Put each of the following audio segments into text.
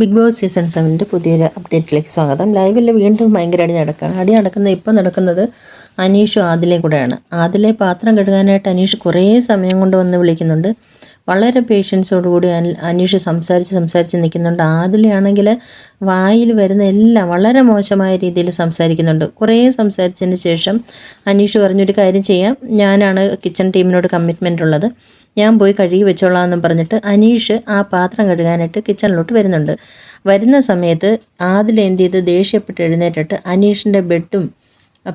Big boss season സെവന്റെ പുതിയൊരു അപ്ഡേറ്റിലേക്ക് സ്വാഗതം. ലൈവിൽ വീണ്ടും ഭയങ്കര അടി നടക്കുകയാണ് അടി നടക്കുന്നത് ഇപ്പോൾ നടക്കുന്നത് അനീഷും ആദിലയും കൂടെയാണ്. ആദിലെ പാത്രം കഴുകാനായിട്ട് അനീഷ് കുറേ സമയം കൊണ്ട് വന്ന് വിളിക്കുന്നുണ്ട്. വളരെ പേഷ്യൻസോടുകൂടി അനീഷ് സംസാരിച്ച് സംസാരിച്ച് നിൽക്കുന്നുണ്ട്. ആദിലയാണെങ്കിൽ വായിൽ വരുന്ന എല്ലാം വളരെ മോശമായ രീതിയിൽ സംസാരിക്കുന്നുണ്ട്. കുറേ സംസാരിച്ചതിന് ശേഷം അനീഷ് പറഞ്ഞൊരു കാര്യം ചെയ്യാം. ഞാനാണ് കിച്ചൺ ടീമിനോട് കമ്മിറ്റ്മെന്റ് ഉള്ളത്. ഞാൻ പോയി കഴുകി വെച്ചോളാം എന്നും പറഞ്ഞിട്ട് അനീഷ് ആ പാത്രം കഴുകാനായിട്ട് കിച്ചണിലോട്ട് വരുന്നുണ്ട്. വരുന്ന സമയത്ത് ആദിൽ എന്ത് ചെയ്ത് ദേഷ്യപ്പെട്ട് എഴുന്നേറ്റിട്ട് അനീഷിന്റെ ബെഡും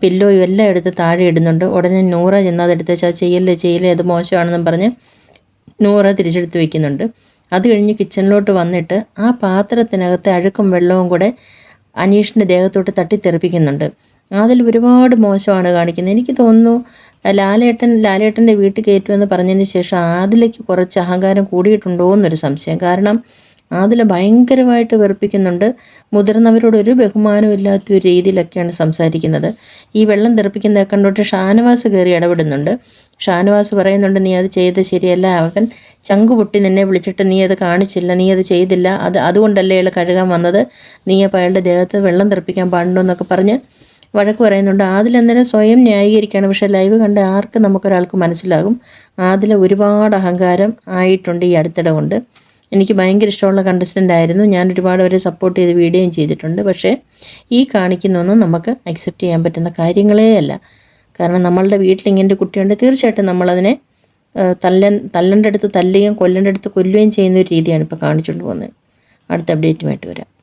പില്ലോയും എല്ലാം എടുത്ത് താഴെ ഇടുന്നുണ്ട്. ഉടനെ നൂറ ചെന്നത് വെച്ചാൽ ചെയ്യല്ലേ ചെയ്യല്ലേ അത് മോശമാണെന്നും പറഞ്ഞ് നൂറ തിരിച്ചെടുത്ത് വയ്ക്കുന്നുണ്ട് അത് കഴിഞ്ഞ് കിച്ചണിലോട്ട് വന്നിട്ട് ആ പാത്രത്തിനകത്തെ അഴുക്കും വെള്ളവും കൂടെ അനീഷിന്റെ ദേഹത്തോട്ട് തട്ടിത്തെറിപ്പിക്കുന്നുണ്ട്. അതിൽ ഒരുപാട് മോശമാണ് കാണിക്കുന്നത്. എനിക്ക് തോന്നുന്നു ലാലേട്ടൻ ലാലേട്ടന്റെ വീട്ടിൽ കയറ്റുമെന്ന് പറഞ്ഞതിന് ശേഷം ആദിലേക്ക് കുറച്ച് അഹങ്കാരം കൂടിയിട്ടുണ്ടോ എന്നൊരു സംശയം. കാരണം ആദില ഭയങ്കരമായിട്ട് വെറുപ്പിക്കുന്നുണ്ട്. മുതിർന്നവരോട് ഒരു ബഹുമാനവും ഇല്ലാത്ത ഒരു രീതിയിലൊക്കെയാണ് സംസാരിക്കുന്നത്. ഈ വെള്ളം തെറിപ്പിക്കുന്നതൊക്കെ കണ്ടോട്ട് ഷാനവാസ് കയറി ഇടപെടുന്നുണ്ട്. ഷാനവാസ് പറയുന്നുണ്ട് നീ അത് ചെയ്ത് ശരിയല്ല അവൻ ചങ്കു പൊട്ടി നിന്നെ വിളിച്ചിട്ട് നീ അത് കാണിച്ചില്ല നീ അത് ചെയ്തില്ല. അത് അതുകൊണ്ടല്ലേ അയാൾ കഴുകാൻ വന്നത്? നീ അപ്പോൾ അയാളുടെ ദേഹത്ത് വെള്ളം തെറിപ്പിക്കാൻ പാടുണ്ടോ എന്നൊക്കെ പറഞ്ഞ് വഴക്ക് പറയുന്നുണ്ട്. ആദിൽ സ്വയം ന്യായീകരിക്കുകയാണ്. പക്ഷേ ലൈവ് കണ്ട് ആർക്ക് നമുക്കൊരാൾക്ക് മനസ്സിലാകും? ആദിൽ ഒരുപാട് അഹങ്കാരം ആയിട്ടുണ്ട് ഈ അടുത്തിടെ കൊണ്ട് എനിക്ക് ഭയങ്കര ഇഷ്ടമുള്ള കണ്ടസ്റ്റന്റ് ആയിരുന്നു. ഞാൻ ഒരുപാട് അവരെ സപ്പോർട്ട് ചെയ്ത് വീഡിയോയും ചെയ്തിട്ടുണ്ട്. പക്ഷേ ഈ കാണിക്കുന്നൊന്നും നമുക്ക് അക്സെപ്റ്റ് ചെയ്യാൻ പറ്റുന്ന കാര്യങ്ങളേ അല്ല. കാരണം നമ്മളുടെ വീട്ടിൽ ഇങ്ങനെ ഒരു കുട്ടിയുണ്ട്. തീർച്ചയായിട്ടും നമ്മളതിനെ തല്ലൻ തല്ലന്റെ അടുത്ത് തല്ലുകയും കൊല്ലന്റെ അടുത്ത് കൊല്ലുകയും ചെയ്യുന്ന ഒരു രീതിയാണ് ഇപ്പോൾ കാണിച്ചുകൊണ്ട് പോകുന്നത്. അടുത്ത അപ്ഡേറ്റുമായിട്ട് വരാം.